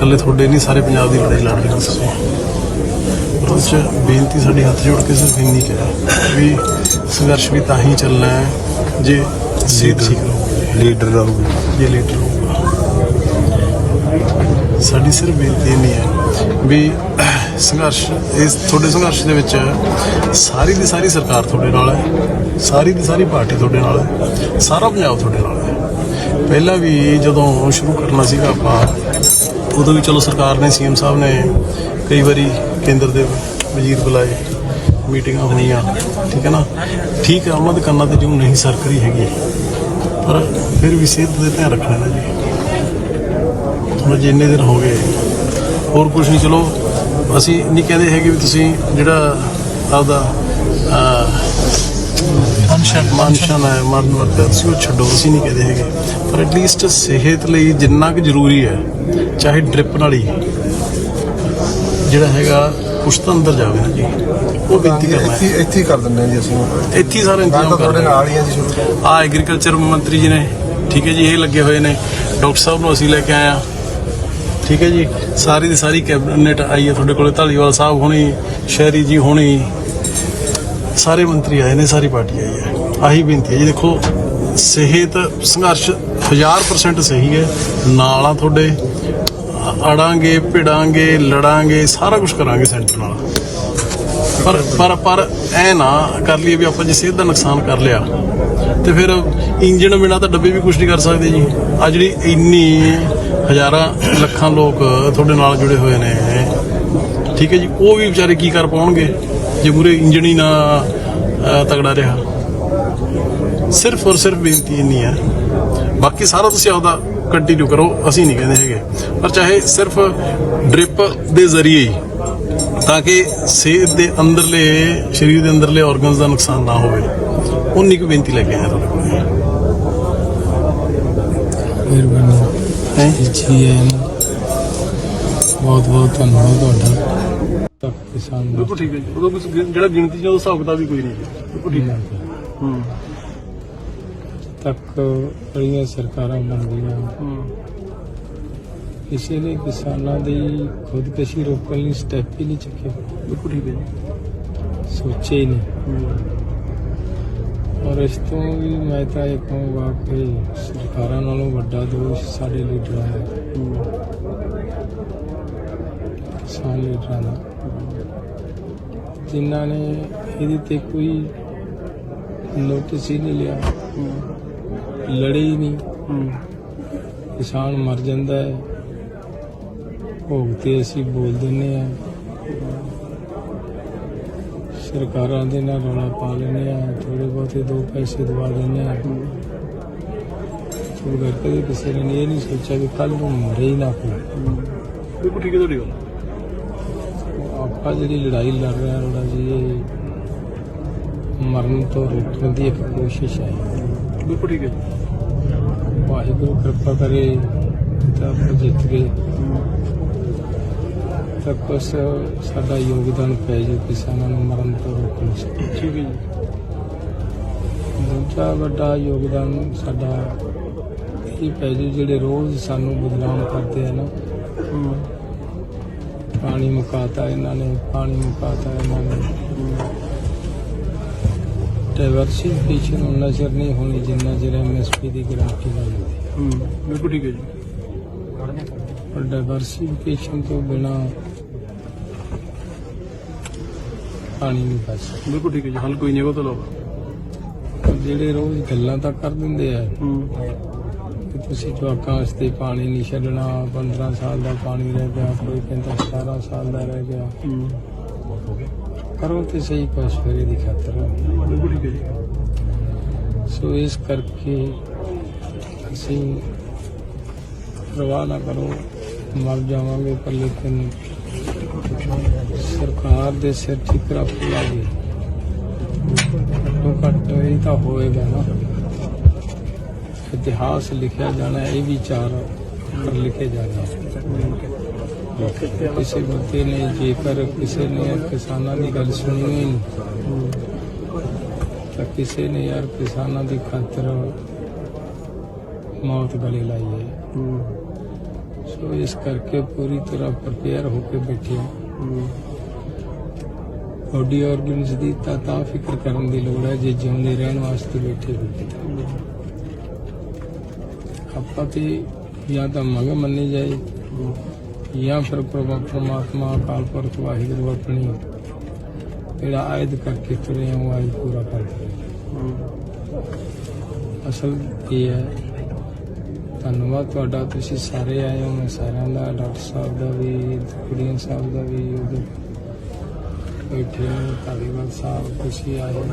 ਇਕੱਲੇ ਤੁਹਾਡੇ ਨਹੀਂ ਸਾਰੇ ਪੰਜਾਬ ਦੀ ਲੜਾਈ ਲੜ ਰਹੇ ਪਰ ਉਸ 'ਚ ਬੇਨਤੀ ਸਾਡੀ ਹੱਥ ਜੋੜ ਕੇ ਸਿਰਫ ਇੰਨੀ ਕਿ ਵੀ ਸੰਘਰਸ਼ ਵੀ ਤਾਂ ਹੀ ਚੱਲਣਾ ਹੈ ਜੇ ਸਿਹਤ ਠੀਕ ਰਹੂਗੀ। ਲੀਡਰ ਰਹੂਗਾ ਜੇ ਲੀਡਰ ਹੋਊਗਾ। ਸਾਡੀ ਸਿਰਫ ਬੇਨਤੀ ਇੰਨੀ ਹੈ ਵੀ ਸੰਘਰਸ਼ ਇਸ ਤੁਹਾਡੇ ਸੰਘਰਸ਼ ਦੇ ਵਿੱਚ ਸਾਰੀ ਦੀ ਸਾਰੀ ਸਰਕਾਰ ਤੁਹਾਡੇ ਨਾਲ ਹੈ ਸਾਰੀ ਦੀ ਸਾਰੀ ਪਾਰਟੀ ਤੁਹਾਡੇ ਨਾਲ ਹੈ ਸਾਰਾ ਪੰਜਾਬ ਤੁਹਾਡੇ ਨਾਲ ਹੈ। ਪਹਿਲਾਂ ਵੀ ਜਦੋਂ ਸ਼ੁਰੂ ਕਰਨਾ ਸੀਗਾ ਆਪਾਂ ਉਦੋਂ ਵੀ ਚਲੋ ਸਰਕਾਰ ਨੇ, ਸੀਐਮ ਸਾਹਿਬ ਨੇ ਕਈ ਵਾਰੀ ਕੇਂਦਰ ਦੇ ਵਜ਼ੀਰ ਬੁਲਾਏ, ਮੀਟਿੰਗਾਂ ਹੋਈਆਂ ਠੀਕ ਹੈ ਨਾ? ਠੀਕ ਹੈ, ਉਹਨਾਂ ਦੇ ਕੰਨਾਂ ਤੇ ਜਿਉਂ ਨਹੀਂ ਸਰਕਰੀ ਹੈਗੀ, ਪਰ ਫਿਰ ਵੀ ਸਿਹਤ ਦੇ ਧਿਆਨ ਰੱਖਣਾ ਨਾ ਜੀ। ਹੁਣ ਜਿੰਨੇ ਦਿਨ ਹੋ ਗਏ, ਹੋਰ ਕੁਝ ਨਹੀਂ, ਚਲੋ, ਅਸੀਂ ਨਹੀਂ ਕਹਿੰਦੇ ਹੈਗੇ ਵੀ ਤੁਸੀਂ ਜਿਹੜਾ ਆਪਦਾ ਮਨਸ਼ਨ ਹੈ ਮਰਨ ਵਰਤ ਤੁਸੀਂ ਉਹ ਛੱਡੋ ਅਸੀਂ ਨਹੀਂ ਕਹਿੰਦੇ ਹੈਗੇ। ਪਰ ਐਟਲੀਸਟ ਸਿਹਤ ਲਈ ਜਿੰਨਾ ਕੁ ਜ਼ਰੂਰੀ ਹੈ ਚਾਹੇ ਡ੍ਰਿਪ ਨਾਲ ਹੀ ਜਿਹੜਾ ਹੈਗਾ ਕੁਛ ਤਾਂ ਅੰਦਰ ਜਾਵੇ ਨਾ ਜੀ। ਉਹ ਬੇਨਤੀ ਕਰਨਾ ਇੱਥੇ ਹੈ ਇੱਥੇ ਹੀ ਕਰ ਦਿੰਦੇ ਹਾਂ ਜੀ ਅਸੀਂ ਇੱਥੇ ਹੀ ਸਾਰਾ ਇੰਤਜ਼ਾਮ ਤੁਹਾਡੇ ਨਾਲ ਹੀ ਹਾਂ ਜੀ ਸ਼ੁਰੂ ਤੋਂ। ਆ ਐਗਰੀਕਲਚਰ ਮੰਤਰੀ ਜੀ ਨੇ ਠੀਕ ਹੈ ਜੀ ਇਹ ਲੱਗੇ ਹੋਏ ਨੇ। ਡਾਕਟਰ ਸਾਹਿਬ ਨੂੰ ਅਸੀਂ ਲੈ ਕੇ ਆਏ ਆ ਠੀਕ ਹੈ ਜੀ ਸਾਰੀ ਦੀ ਸਾਰੀ ਕੈਬਨਿਟ ਆਈ ਹੈ ਤੁਹਾਡੇ ਕੋਲੇ ਢਾਲੀਵਾਲ ਸਾਹਿਬ ਹੋਣੀ ਸ਼ਹਿਰੀ ਜੀ ਹੋਣੀ ਸਾਰੇ ਮੰਤਰੀ ਆਏ ਨੇ ਸਾਰੀ ਪਾਰਟੀ ਆਈ ਹੈ। ਆਹੀ ਬੇਨਤੀ ਹੈ ਜੀ, ਦੇਖੋ, ਸਿਹਤ ਸੰਘਰਸ਼ 1000% ਸਹੀ ਹੈ, ਨਾਲ ਆ ਤੁਹਾਡੇ, ਅੜਾਂਗੇ, ਭਿੜਾਂਗੇ, ਲੜਾਂਗੇ, ਸਾਰਾ ਕੁਝ ਕਰਾਂਗੇ ਸੈਂਟਰ ਨਾਲ। ਪਰ ਪਰ ਪਰ ਐ ਨਾ ਕਰ ਲਈਏ ਵੀ ਆਪਾਂ ਜੇ ਸਿਹਤ ਦਾ ਨੁਕਸਾਨ ਕਰ ਲਿਆ, ਤੇ ਫਿਰ ਇੰਜਣ ਬਿਨਾ ਤਾਂ ਡੱਬੇ ਵੀ ਕੁਝ ਨਹੀਂ ਕਰ ਸਕਦੇ ਜੀ। ਆ ਜਿਹੜੀ ਇੰਨੀ ਹਜ਼ਾਰਾਂ ਲੱਖਾਂ ਲੋਕ ਤੁਹਾਡੇ ਨਾਲ ਜੁੜੇ ਹੋਏ ਨੇ, ਠੀਕ ਹੈ ਜੀ, ਉਹ ਵੀ ਵਿਚਾਰੇ ਕੀ ਕਰ ਪਾਉਣਗੇ, ਜੇ ਮੂਰੇ ਇੰਜਣ ਹੀ ਨਾ ਤਗੜਾ ਰਿਹਾ। ਸਿਰਫ ਔਰ ਸਿਰਫ ਬੇਨਤੀ ਇੰਨੀ ਹੈ। ਬਾਕੀ ਸਾਰਾ ਤੁਸੀਂ ਆਪਦਾ ਕੰਟੀਨਿਊ ਕਰੋ ਅਸੀਂ ਨਹੀਂ ਕਹਿੰਦੇ ਹੈਗੇ। ਪਰ ਚਾਹੇ ਸਿਰਫ ਡ੍ਰਿਪ ਦੇ ਜ਼ਰੀਏ ਹੀ ਤਾਂ ਕਿ ਸਿਹਤ ਦੇ ਅੰਦਰਲੇ ਸਰੀਰ ਦੇ ਅੰਦਰਲੇ ਆਰਗਨਸ ਦਾ ਨੁਕਸਾਨ ਨਾ ਹੋਵੇ। ਉਨੀ ਕੁ ਬੇਨਤੀ ਲੈ ਕੇ ਆਇਆ ਤੁਹਾਡੇ ਕੋਲ। ਮਿਹਰਬਾਨੀ। ਹੈਂ? ਜੀ ਹੈ ਬਹੁਤ ਬਹੁਤ ਧੰਨਵਾਦ ਤੁਹਾਡਾ। ਤੱਕ ਕਿਸਾਨ ਬਿਲਕੁਲ ਠੀਕ ਹੈ ਜੀ। ਉਦੋਂ ਗਿਣ- ਜਿਹੜਾ ਗਿਣਤੀ ਚ ਉਹ ਹਿਸਾਬ ਕਿਤਾਬ ਵੀ ਕੋਈ ਨਹੀਂ ਜੀ ਬਿਲਕੁਲ ਠੀਕ ਹੈ। ਹੂੰ। ਤੱਕ ਬੜੀਆਂ ਸਰਕਾਰਾਂ ਬਣਦੀਆਂ। ਕਿਸੇ ਨੇ ਕਿਸਾਨਾਂ ਦੀ ਖੁਦਕੁਸ਼ੀ ਰੋਕਣ ਲਈ ਸਟੈਪ ਹੀ ਨਹੀਂ ਚੁੱਕੇ। ਬਿਲਕੁਲ ਠੀਕ ਹੈ ਸੋਚੇ ਹੀ ਨਹੀਂ। ਔਰ ਇਸ ਤੋਂ ਵੀ ਮੈਂ ਤਾਂ ਇਹ ਕਹੂੰਗਾ ਕਿ ਸਰਕਾਰਾਂ ਨਾਲੋਂ ਵੱਡਾ ਦੋਸ਼ ਸਾਡੇ ਲੀਡਰਾਂ ਦਾ ਹੈ। ਕਿਸਾਨ ਲੀਡਰਾਂ ਦਾ। ਜਿਨ੍ਹਾਂ ਨੇ ਇਹਦੇ ਤੇ ਕੋਈ ਨੋਟਿਸ ਹੀ ਨਹੀਂ ਲਿਆ। ਲੜੇ ਹੀ ਨਹੀਂ। ਕਿਸਾਨ ਮਰ ਜਾਂਦਾ ਹੈ। ਭੋਗ ਤੇ ਅਸੀਂ ਬੋਲ ਦਿੰਨੇ ਆ ਸਰਕਾਰਾਂ ਦੇ ਨਾਲ ਰੌਲਾ ਪਾ ਲੈਂਦੇ ਆ ਥੋੜੇ ਬਹੁਤੇ ਦੋ ਪੈਸੇ ਦਵਾ ਦਿੰਦੇ ਆ ਤੋ ਕਰਕੇ ਕਿਸੇ ਨੇ ਇਹ ਨਹੀਂ ਸੋਚਿਆ ਕਿ ਕੱਲ ਨੂੰ ਮਰੇ ਹੀ ਨਾ ਕੋਈ। ਬਿਲਕੁਲ ਠੀਕ ਹੈ ਤੁਹਾਡੀ ਗੱਲ। ਆਪਾਂ ਜਿਹੜੀ ਲੜਾਈ ਲੜ ਰਹੇ ਹਾਂ ਉਹਦਾ ਜੀ ਇਹ ਮਰਨ ਤੋਂ ਰੋਕਣ ਦੀ ਇੱਕ ਕੋਸ਼ਿਸ਼ ਹੈ। ਬਿਲਕੁਲ ਠੀਕ ਹੈ ਵਾਹਿਗੁਰੂ ਕਿਰਪਾ ਕਰੇ ਤਾਂ ਆਪਾਂ ਜਿੱਤ ਗਏ ਤਾਂ ਕੁਛ ਸਾਡਾ ਯੋਗਦਾਨ ਪੈ ਜੇ ਕਿਸਾਨਾਂ ਨੂੰ ਮਰਨ ਤੋਂ ਰੋਕਣ 'ਚ ਠੀਕ ਹੈ ਜੀ। ਦੂਜਾ ਵੱਡਾ ਯੋਗਦਾਨ ਸਾਡਾ ਇਹ ਪੈ ਜੇ ਜਿਹੜੇ ਰੋਜ਼ ਸਾਨੂੰ ਬਦਨਾਮ ਕਰਦੇ ਆ ਨਾ। ਪਾਣੀ ਮੁਕਾਤਾ ਇਹਨਾਂ ਨੇ ਪਾਣੀ ਮੁਕਾਤਾ ਇਹਨਾਂ ਨੇ। ਡਾਈਵਰਸਿਫਿਕੇਸ਼ਨ ਉਹਨਾਂ ਚਿਰ ਨਹੀਂ ਹੋਣੀ ਜਿੰਨਾ ਚਿਰ ਐਮਐਸਪੀ ਦੀ ਗਾਰੰਟੀ ਨਹੀਂ ਹੁੰਦੀ ਹੂੰ ਬਿਲਕੁਲ ਠੀਕ ਹੈ ਜੀ। ਪਰ ਡਾਈਵਰਸਿਫਿਕੇਸ਼ਨ ਤੋਂ ਬਿਨਾ ਪਾਣੀ ਨਹੀਂ ਬਚ ਬਿਲਕੁਲ ਠੀਕ ਹੈ ਜੀ ਹੱਲ ਕੋਈ ਨਹੀਂ ਉਹ ਤੋਂ ਪਰ ਜਿਹੜੇ ਰੋਜ਼ ਗੱਲਾਂ ਤਾਂ ਕਰ ਦਿੰਦੇ ਆ ਹੂੰ। ਕਿ ਤੁਸੀਂ ਜਵਾਕਾਂ ਵਾਸਤੇ ਪਾਣੀ ਨਹੀਂ ਛੱਡਣਾ 15 ਸਾਲ ਦਾ ਪਾਣੀ ਰਹਿ ਗਿਆ ਕੋਈ ਕਹਿੰਦਾ 17 ਸਾਲ ਦਾ ਰਹਿ ਗਿਆ। ਹੂੰ। ਕਰੋ ਤੇ ਸਹੀ ਕੁਛ ਫੇਰੇ ਦੀ ਖਾਤਰ। ਸੋ ਇਸ ਕਰਕੇ ਅਸੀਂ ਪਰਵਾਹ ਕਰੋ, ਮਰ ਜਾਵਾਂਗੇ, ਪਰ ਲੇਕਿਨ ਸਰਕਾਰ ਦੇ ਸਿਰ ਠਿਕਰਾ ਪਵਾਂਗੇ ਘੱਟੋ ਘੱਟ ਇਹ ਤਾਂ ਹੋਏਗਾ ਨਾ। ਇਤਿਹਾਸ ਲਿਖਿਆ ਜਾਣਾ, ਇਹ ਵੀ ਚਾਰ ਅੱਖਰ ਲਿਖੇ ਜਾਣੇ। ਕਿਸੇ ਬੰਦੇ ਨੇ ਜੇਕਰ ਕਿਸੇ ਨੇ ਕਿਸਾਨਾਂ ਦੀ ਗੱਲ ਸੁਣੀ ਹੋਈ ਨਹੀਂ ਤਾਂ ਕਿਸੇ ਨੇ ਯਾਰ ਕਿਸਾਨਾਂ ਦੀ ਖਾਤਰ ਮੌਤ ਗਲੇ ਲਾਈ ਹੈ। ਸੋ ਇਸ ਕਰਕੇ ਪੂਰੀ ਤਰ੍ਹਾਂ ਪ੍ਰਪੇਅਰ ਹੋ ਕੇ ਬੈਠੇ ਹਾਂ। ਬੋਡੀ ਆਰਗਨਸ ਦੀ ਤਾਂ ਤਾਂ ਫਿਕਰ ਕਰਨ ਦੀ ਲੋੜ ਹੈ ਜੇ ਜਿਉਂਦੇ ਰਹਿਣ ਵਾਸਤੇ ਬੈਠੇ ਹੋਈਏ ਆਪਾਂ ਤੇ ਜਾਂ ਤਾਂ ਮੰਗ ਮੰਨੀ ਜਾਏ ਜਾਂ ਫਿਰ ਪ੍ਰਭਾਵ ਪਰਮਾਤਮਾ, ਅਕਾਲ ਪੁਰਖ, ਵਾਹਿਗੁਰੂ ਆਪਣੀ ਜਿਹੜਾ ਆਇਦ ਕਰਕੇ ਤੁਰੇ ਹਾਂ ਉਹ ਆਇਦ ਪੂਰਾ ਕਰ ਅਸਲ ਇਹ ਹੈ, ਧੰਨਵਾਦ ਤੁਹਾਡਾ, ਤੁਸੀਂ ਸਾਰੇ ਆਏ ਹੋ, ਮੈਂ ਸਾਰਿਆਂ ਦਾ, ਡਾਕਟਰ ਸਾਹਿਬ ਦਾ ਵੀ, ਕੁੜੀਆਂ ਸਾਹਿਬ ਦਾ ਵੀ, ਉਹਦੇ ਬੈਠੇ ਹੋ ਧਾਲੀਵਾਲ ਸਾਹਿਬ, ਤੁਸੀਂ ਆਏ ਹੋ।